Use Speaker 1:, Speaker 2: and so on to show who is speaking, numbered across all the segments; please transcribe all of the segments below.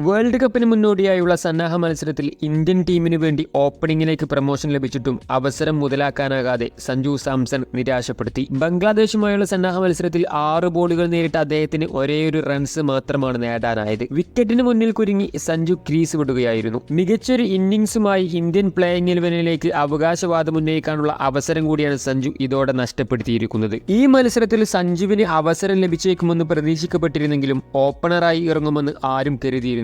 Speaker 1: World കപ്പിന് മുന്നോടിയായുള്ള സന്നാഹ മത്സരത്തിൽ ഇന്ത്യൻ ടീമിനു വേണ്ടി ഓപ്പണിംഗിലേക്ക് പ്രമോഷൻ ലഭിച്ചിട്ടും അവസരം മുതലാക്കാനാകാതെ സഞ്ജു സാംസൺ നിരാശപ്പെടുത്തി. ബംഗ്ലാദേശുമായുള്ള സന്നാഹ മത്സരത്തിൽ ആറ് ബോളുകൾ നേരിട്ട അദ്ദേഹത്തിന് ഒരേയൊരു റൺസ് മാത്രമാണ് നേടാനായത്. വിക്കറ്റിന് മുന്നിൽ കുരുങ്ങി സഞ്ജു ക്രീസ് വിടുകയായിരുന്നു. മികച്ചൊരു ഇന്നിംഗ്സുമായി ഇന്ത്യൻ പ്ലേയിങ് ഇലവനിലേക്ക് അവകാശവാദം ഉന്നയിക്കാനുള്ള അവസരം കൂടിയാണ് സഞ്ജു ഇതോടെ നഷ്ടപ്പെടുത്തിയിരിക്കുന്നത്. ഈ മത്സരത്തിൽ സഞ്ജുവിന് അവസരം ലഭിച്ചേക്കുമെന്ന് പ്രതീക്ഷിക്കപ്പെട്ടിരുന്നെങ്കിലും ഓപ്പണറായി ഇറങ്ങുമെന്ന് ആരും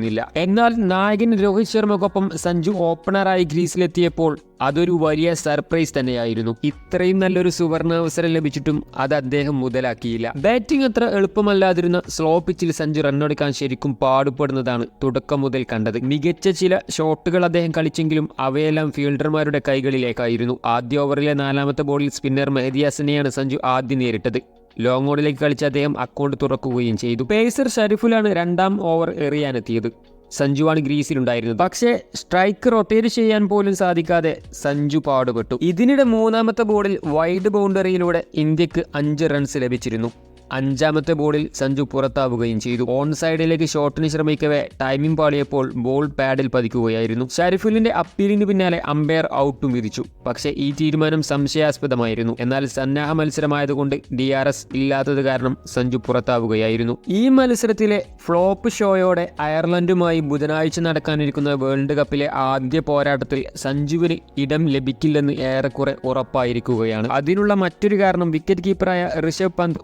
Speaker 1: കരുതിയിരുന്നില്ല എന്നാൽ നായകൻ രോഹിത് ശർമ്മക്കൊപ്പം സഞ്ജു ഓപ്പണറായി ഗ്രീസിലെത്തിയപ്പോൾ അതൊരു വലിയ സർപ്രൈസ് തന്നെയായിരുന്നു. ഇത്രയും നല്ലൊരു സുവർണാവസരം ലഭിച്ചിട്ടും അത് അദ്ദേഹം മുതലാക്കിയില്ല. ബാറ്റിംഗ് അത്ര എളുപ്പമല്ലാതിരുന്ന സ്ലോ പിച്ചിൽ സഞ്ജു റണ്ണെടുക്കാൻ ശരിക്കും പാടുപെടുന്നതാണ് തുടക്കം മുതൽ കണ്ടത്. മികച്ച ചില ഷോട്ടുകൾ അദ്ദേഹം കളിച്ചെങ്കിലും അവയെല്ലാം ഫീൽഡർമാരുടെ കൈകളിലേക്കായിരുന്നു. ആദ്യ ഓവറിലെ നാലാമത്തെ ബോളിൽ സ്പിന്നർ മെഹദിയാസിനെയാണ് സഞ്ജു ആദ്യം നേരിട്ടത്. ലോങ് ഓണിലേക്ക് കളിച്ച അദ്ദേഹം അക്കൗണ്ട് തുറക്കുകയും ചെയ്തു. പേസർ ഷരിഫുലാണ് രണ്ടാം ഓവർ എറിയാനെത്തിയത്. സഞ്ജുവാണ് ഗ്രീസിലുണ്ടായിരുന്നത്. പക്ഷേ സ്ട്രൈക്ക് റൊട്ടേറ്റ് ചെയ്യാൻ പോലും സാധിക്കാതെ സഞ്ജു പാടുപെട്ടു. ഇതിനിടെ മൂന്നാമത്തെ ബോളിൽ വൈഡ് ബൗണ്ടറിയിലൂടെ ഇന്ത്യയ്ക്ക് അഞ്ച് റൺസ് ലഭിച്ചിരുന്നു. അഞ്ചാമത്തെ ബോളിൽ സഞ്ജു പുറത്താവുകയും ചെയ്തു. ഓൺ സൈഡിലേക്ക് ഷോട്ടിന് ശ്രമിക്കവേ ടൈമിംഗ് പാളിയപ്പോൾ ബോൾ പാഡിൽ പതിക്കുകയായിരുന്നു. ഷരിഫുലിന്റെ അപ്പീലിന് പിന്നാലെ അമ്പയർ ഔട്ടും വിധിച്ചു. പക്ഷേ ഈ തീരുമാനം സംശയാസ്പദമായിരുന്നു. എന്നാൽ സന്നാഹ മത്സരമായതുകൊണ്ട് ഡി ആർ എസ് ഇല്ലാത്തത് കാരണം സഞ്ജു പുറത്താവുകയായിരുന്നു. ഈ മത്സരത്തിലെ ഫ്ലോപ്പ് ഷോയോടെ അയർലൻഡുമായി ബുധനാഴ്ച നടക്കാനിരിക്കുന്ന വേൾഡ് കപ്പിലെ ആദ്യ പോരാട്ടത്തിൽ സഞ്ജുവിന് ഇടം ലഭിക്കില്ലെന്ന് ഏറെക്കുറെ ഉറപ്പായിരിക്കുകയാണ്. അതിനുള്ള മറ്റൊരു കാരണം വിക്കറ്റ് കീപ്പറായ ഋഷഭ് പന്ത്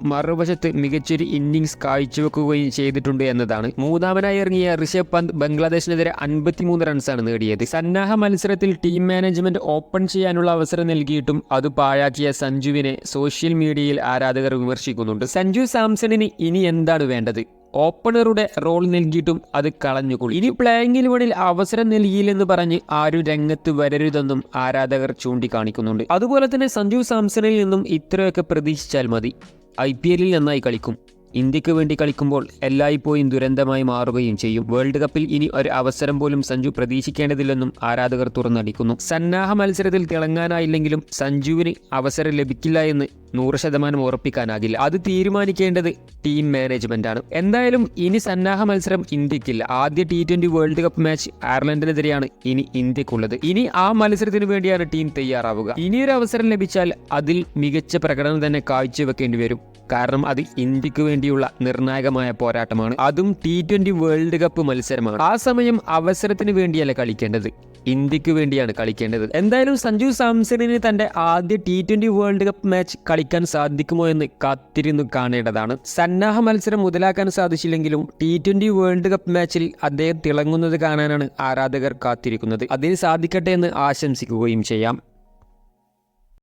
Speaker 1: മറുവശത്ത് മികച്ചൊരു ഇന്നിംഗ്സ് കാഴ്ചവെക്കുകയും ചെയ്തിട്ടുണ്ട് എന്നതാണ്. മൂന്നാമനായി ഇറങ്ങിയ ഋഷഭ് പന്ത് ബംഗ്ലാദേശിനെതിരെ അൻപത്തിമൂന്ന് റൺസാണ് നേടിയത്. സന്നാഹ മത്സരത്തിൽ ടീം മാനേജ്മെന്റ് ഓപ്പൺ ചെയ്യാനുള്ള അവസരം നൽകിയിട്ടും അത് പാഴാക്കിയ സഞ്ജുവിനെ സോഷ്യൽ മീഡിയയിൽ ആരാധകർ വിമർശിക്കുന്നുണ്ട്. സഞ്ജു സാംസണിന് ഇനി എന്താണ് വേണ്ടത്? ഓപ്പണറുടെ റോൾ നൽകിയിട്ടും അത് കളഞ്ഞുകൊള്ളു. ഇനി പ്ലേയിങ് ഇലവനിൽ അവസരം നൽകിയില്ലെന്ന് പറഞ്ഞ് ആരും രംഗത്ത് വരരുതെന്നും ആരാധകർ ചൂണ്ടിക്കാണിക്കുന്നുണ്ട്. അതുപോലെ തന്നെ സഞ്ജു സാംസണിൽ നിന്നും ഇത്രയൊക്കെ പ്രതീക്ഷിച്ചാൽ മതി. ഐ പി എല്ലിൽ നന്നായി കളിക്കും. ഇന്ത്യയ്ക്ക് വേണ്ടി കളിക്കുമ്പോൾ എല്ലായ്പ്പോഴും ദുരന്തമായി മാറുകയും ചെയ്യും. വേൾഡ് കപ്പിൽ ഇനി ഒരു അവസരം പോലും സഞ്ജു പ്രതീക്ഷിക്കേണ്ടതില്ലെന്നും ആരാധകർ തുറന്നടിക്കുന്നു. സന്നാഹ മത്സരത്തിൽ തിളങ്ങാനായില്ലെങ്കിലും സഞ്ജുവിന് അവസരം ലഭിക്കില്ല എന്ന് നൂറ് ശതമാനം ഉറപ്പിക്കാനാകില്ല. അത് തീരുമാനിക്കേണ്ടത് ടീം മാനേജ്മെന്റാണ്. എന്തായാലും ഇനി സന്നാഹ മത്സരം ഇന്ത്യക്കില്ല. ആദ്യ T twenty world cup match അയർലൻഡിനെതിരെയാണ് ഇനി ഇന്ത്യക്കുള്ളത്. ഇനി ആ മത്സരത്തിന് വേണ്ടിയാണ് ടീം തയ്യാറാവുക. ഇനിയൊരു അവസരം ലഭിച്ചാൽ അതിൽ മികച്ച പ്രകടനം തന്നെ കാഴ്ചവെക്കേണ്ടി വരും. കാരണം അത് ഇന്ത്യയ്ക്ക് വേണ്ടിയുള്ള നിർണായകമായ പോരാട്ടമാണ്. അതും ടി ട്വന്റി വേൾഡ് കപ്പ് മത്സരമാണ്. ആ സമയം അവസരത്തിന് വേണ്ടിയല്ല കളിക്കേണ്ടത്. ഇന്ത്യയ്ക്ക് വേണ്ടിയാണ് കളിക്കേണ്ടത്. എന്തായാലും സഞ്ജു സാംസണിന് തന്റെ ആദ്യ T twenty world cup match കളിക്കാൻ സാധിക്കുമോ എന്ന് കാത്തിരുന്നു കാണേണ്ടതാണ്. സന്നാഹ മത്സരം മുതലാക്കാൻ സാധിച്ചില്ലെങ്കിലും ടി ട്വന്റി വേൾഡ് കപ്പ് മാച്ചിൽ അദ്ദേഹം തിളങ്ങുന്നത് കാണാനാണ് ആരാധകർ കാത്തിരിക്കുന്നത്. അതിന് സാധിക്കട്ടെ എന്ന് ആശംസിക്കുകയും ചെയ്യാം.